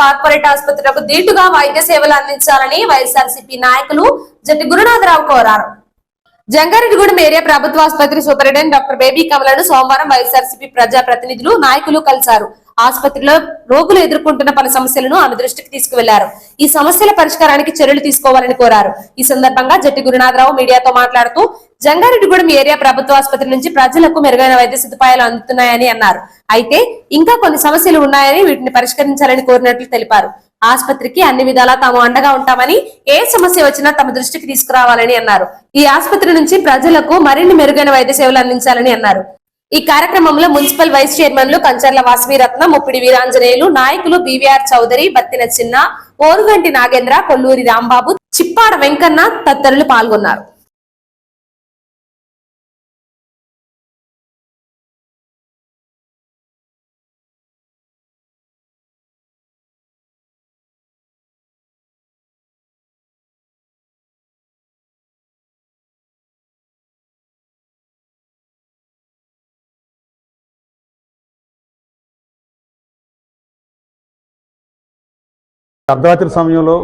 Corporate ఆసుపత్రులకు దీటుగా వైద్య సేవలు అందించాలని వైఎస్ఆర్సీపీ నాయకులు జట్టి గురునాథరావు కోరారు. జంగారెడ్డిగూడెం ఏరియా ప్రభుత్వ ఆసుపత్రి సూపరింటెండెంట్ డాక్టర్ బేబీ కమలను సోమవారం వైఎస్ఆర్సీపీ ప్రజా ప్రతినిధులు నాయకులు కలిశారు. ఆసుపత్రిలో రోగులు ఎదుర్కొంటున్న పలు సమస్యలను ఆమె దృష్టికి తీసుకువెళ్ళారు. ఈ సమస్యల పరిష్కారానికి చర్యలు తీసుకోవాలని కోరారు. ఈ సందర్భంగా జట్టి గురునాథరావు మీడియాతో మాట్లాడుతూ జంగారెడ్డిగూడెం ఏరియా ప్రభుత్వ ఆసుపత్రి నుంచి ప్రజలకు మెరుగైన వైద్య సదుపాయాలు అందుతున్నాయని అన్నారు. అయితే ఇంకా కొన్ని సమస్యలు ఉన్నాయని వీటిని పరిష్కరించాలని కోరినట్లు తెలిపారు. ఆసుపత్రికి అన్ని విధాలా తాము అండగా ఉంటామని ఏ సమస్య వచ్చినా తమ దృష్టికి తీసుకురావాలని అన్నారు. ఈ ఆసుపత్రి నుంచి ప్రజలకు మరిన్ని మెరుగైన వైద్య సేవలు అందించాలని అన్నారు. ఈ కార్యక్రమంలో మున్సిపల్ వైస్ చైర్మన్లు కంచర్ల వాసవీరత్న ముప్పిడి వీరాంజనేయులు నాయకులు బీవీఆర్ చౌదరి బత్తిన చిన్న ఓరుగంటి నాగేంద్ర కొల్లూరి రాంబాబు చిప్పాడ వెంకన్న తదితరులు పాల్గొన్నారు. అర్ధరాత్రి సమయంలో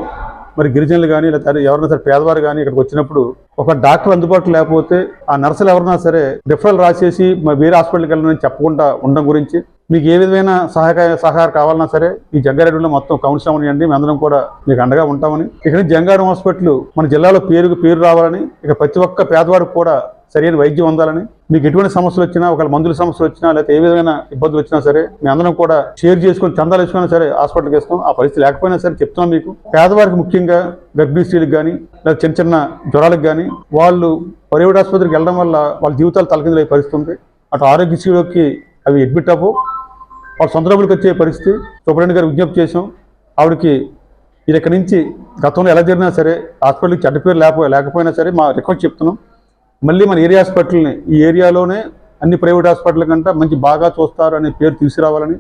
మరి గిరిజనులు కానీ లేదా ఎవరైనా సరే పేదవారు కానీ ఇక్కడికి వచ్చినప్పుడు ఒక డాక్టర్ అందుబాటులో లేకపోతే ఆ నర్సులు ఎవరైనా సరే రిఫరల్ రాసేసి మా వేరే హాస్పిటల్కి వెళ్ళాలని చెప్పకుండా ఉండడం గురించి మీకు ఏ విధమైన సహాయ సహకారం కావాలన్నా సరే ఈ జంగారెడ్డిలో మొత్తం కౌన్సిల్ మేము మేమందరం కూడా మీకు అండగా ఉంటామని. ఇక్కడ జంగారం హాస్పిటల్ మన జిల్లాలో పేరుకు పేరు రావాలని ఇక ప్రతి ఒక్క పేదవాడికి కూడా సరైన వైద్యం అందాలని? మీకు ఎటువంటి సమస్యలు వచ్చినా ఒకవేళ మందుల సమస్యలు వచ్చినా లేకపోతే ఏ విధమైన ఇబ్బందులు వచ్చినా సరే మీ అందరం కూడా షేర్ చేసుకొని చందాలు వేసుకున్నా సరే హాస్పిటల్కి వేస్తాం ఆ పరిస్థితి లేకపోయినా సరే చెప్తున్నాం మీకు. పేదవారికి ముఖ్యంగా గర్భిణీ స్త్రీలకు కానీ లేదా చిన్న చిన్న జ్వరాలకు కానీ వాళ్ళు ప్రైవేట్ ఆసుపత్రికి వెళ్ళడం వల్ల వాళ్ళ జీవితాలు తలకిందులయ్యే పరిస్థితి ఉంది. అటు ఆరోగ్యశ్రీలోకి అవి అడ్మిట్ అవ్వవు వాళ్ళ సొంత డబ్బులకు వచ్చే పరిస్థితి సూపరింటెండెంట్ గారు విజ్ఞప్తి చేసాం ఆవిడకి ఇది ఇక్కడి నుంచి గతంలో ఎలా జరిగినా సరే హాస్పిటల్కి చెడ్డ పేరు లేకపో లేకపోయినా సరే మా రిక్వెస్ట్ చెప్తున్నాం. మళ్ళీ మన ఏరియా హాస్పిటల్ని ఈ ఏరియాలోనే అన్ని ప్రైవేట్ హాస్పిటల్ కంటే మంచి బాగా చూస్తారు అనే పేరు తీసుకురావాలని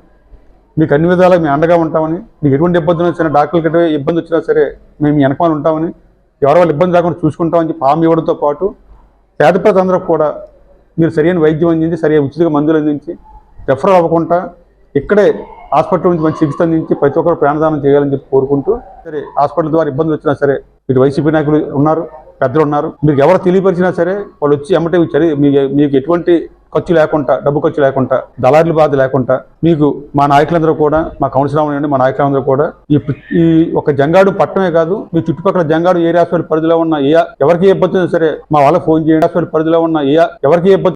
మీకు అన్ని విధాలుగా మేము అండగా ఉంటామని మీకు ఎటువంటి ఇబ్బందులు వచ్చినా డాక్టర్లకి ఎటువంటి ఇబ్బంది వచ్చినా సరే మేము వెనకాల ఉంటామని ఎవరి వాళ్ళు ఇబ్బంది రాకుండా చూసుకుంటామని చెప్పి హామీ ఇవ్వడంతో పాటు పేద ప్రజలందరూ కూడా మీరు సరైన వైద్యం అందించి సరైన ఉచితంగా మందులు అందించి రెఫర్ అవ్వకుండా ఇక్కడే హాస్పిటల్ నుంచి మంచి చికిత్స అందించి ప్రతి ఒక్కరు ప్రాణదానం చేయాలని చెప్పి కోరుకుంటూ సరే హాస్పిటల్ ద్వారా ఇబ్బందులు వచ్చినా సరే ఇటు వైసీపీ నాయకులు ఉన్నారు. పెద్దలు ఉన్నారు మీకు ఎవరు తెలియపరిచినా సరే వాళ్ళు వచ్చి ఎమ్మటే చరి మీకు ఎటువంటి ఖర్చు లేకుండా డబ్బు ఖర్చు లేకుండా దళారుల బాధ లేకుండా మీకు మా నాయకులందరూ కూడా మా కౌన్సిలర్ అవ్వండి మా నాయకులందరూ కూడా ఈ ఈ ఒక జంగాడు పట్టణమే కాదు మీ చుట్టుపక్కల జంగాడు ఏ హాస్పిటల్ పరిధిలో ఉన్న ఏ ఎవరికి ఇబ్బంది సరే మా వాళ్ళకి ఫోన్ చేయండి. హాస్పిటల్ పరిధిలో ఉన్న ఏ ఎవరికి ఇబ్బంది